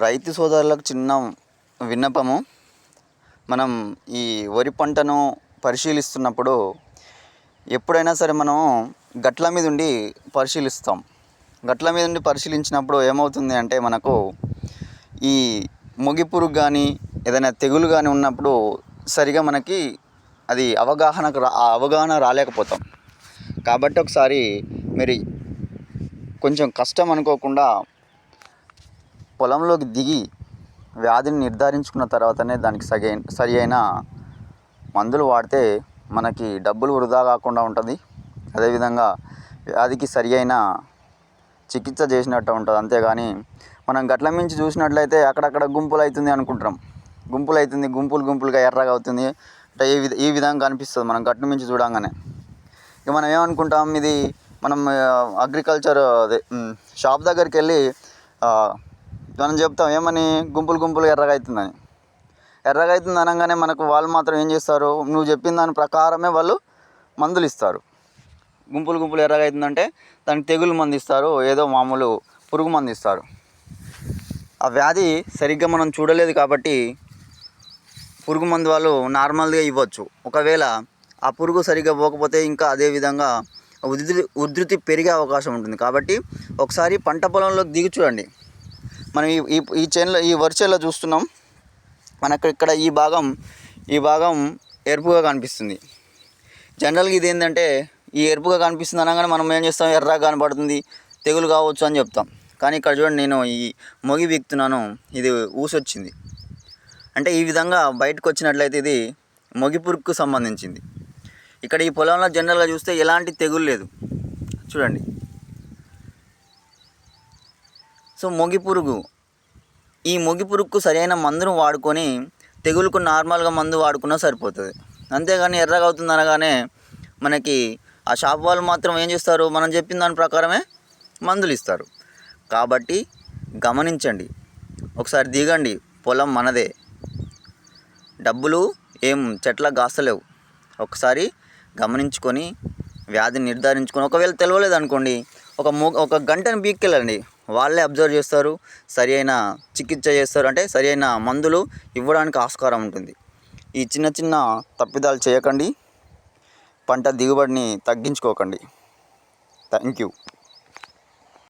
రైతు సోదరులకు చిన్న విన్నపము. మనం ఈ వరి పంటను పరిశీలిస్తున్నప్పుడు ఎప్పుడైనా సరే మనం గట్ల మీద ఉండి పరిశీలిస్తాం. గట్ల మీద ఉండి పరిశీలించినప్పుడు ఏమవుతుంది అంటే మనకు ఈ ముగిపురుగు కానీ ఏదైనా తెగులు కానీ ఉన్నప్పుడు సరిగా మనకి అది అవగాహనకు రా అవగాహన రాలేకపోతాం. కాబట్టి ఒకసారి మీరు కొంచెం కష్టం అనుకోకుండా పొలంలోకి దిగి వ్యాధిని నిర్ధారించుకున్న తర్వాతనే దానికి సగై సరి అయిన మందులు వాడితే మనకి డబ్బులు వృధా కాకుండా ఉంటుంది. అదేవిధంగా వ్యాధికి సరి అయిన చికిత్స చేసినట్టు ఉంటుంది. అంతేగాని మనం గట్ల మించి చూసినట్లయితే అక్కడక్కడ గుంపులు అవుతుంది అనుకుంటాం గుంపులు అవుతుంది గుంపులు గుంపులుగా ఎర్రగా అవుతుంది. అంటే ఈ విధ ఈ విధంగా కనిపిస్తుంది మనం గట్ల మించి చూడంగానే. ఇక మనం ఏమనుకుంటాం? ఇది మనం అగ్రికల్చర్ అదే షాప్ దగ్గరికి వెళ్ళి మనం చెప్తాం ఏమని? గుంపులు గుంపులు ఎర్రగా అవుతుందని. ఎర్రగా అవుతుంది అనగానే మనకు వాళ్ళు మాత్రం ఏం చేస్తారు? నువ్వు చెప్పిన దాని ప్రకారమే వాళ్ళు మందులు ఇస్తారు. గుంపులు గుంపులు ఎర్రగా అవుతుందంటే దానికి తెగులు మందు ఇస్తారు ఏదో మామూలు పురుగు మందు ఇస్తారు. ఆ వ్యాధి సరిగ్గా మనం చూడలేదు కాబట్టి పురుగు మందు వాళ్ళు నార్మల్గా ఇవ్వచ్చు. ఒకవేళ ఆ పురుగు సరిగ్గా పోకపోతే ఇంకా అదే విధంగా ఉధృతి ఉధృతి పెరిగే అవకాశం ఉంటుంది. కాబట్టి ఒకసారి పంట పొలంలోకి దిగి చూడండి. మనం ఈ ఈ చైన్లో చేనులో ఈ వరిచేలో చూస్తున్నాం. మనకు ఇక్కడ ఈ భాగం ఈ భాగం ఎరుపుగా కనిపిస్తుంది. జనరల్గా ఇది ఏంటంటే ఈ ఎరుపుగా కనిపిస్తుంది అనగానే మనం ఏం చేస్తాం? ఎర్రగా కనబడుతుంది. తెగులు కావచ్చు అని చెప్తాం. కానీ ఇక్కడ చూడండి నేను ఈ మొగి వీక్తున్నాను. ఇది ఊసొచ్చింది. అంటే ఈ విధంగా బయటకు వచ్చినట్లయితే ఇది మొగి పురుగుకు సంబంధించింది. ఇక్కడ ఈ పొలంలో జనరల్గా చూస్తే ఎలాంటి తెగులు లేదు. చూడండి. సో మొగి పురుగు ఈ మొగి పురుగుకు సరైన మందును వాడుకొని తెగులుకు నార్మల్గా మందు వాడుకున్నా సరిపోతుంది. అంతేగాని ఎర్రగా అవుతుంది అనగానే మనకి ఆ షాప్ వాళ్ళు మాత్రం ఏం చేస్తారు? మనం చెప్పిన దాని ప్రకారమే మందులు ఇస్తారు కాబట్టి గమనించండి. ఒకసారి దిగండి. పొలం మనదే. డబ్బులు ఏం చెట్ల గాస్తలేవు. ఒకసారి గమనించుకొని వ్యాధిని నిర్ధారించుకొని ఒకవేళ తెలియలేదు అనుకోండి ఒక మూ ఒక గంటను బీక్కెళ్ళండి. వాళ్ళే అబ్జర్వ్ చేస్తారు సరి అయిన చికిత్స చేస్తారు అంటే సరి అయిన మందులు ఇవ్వడానికి ఆస్కారం ఉంటుంది. ఈ చిన్న చిన్న తప్పిదాలు చేయకండి పంట దిగుబడిని తగ్గించుకోకండి. Thank you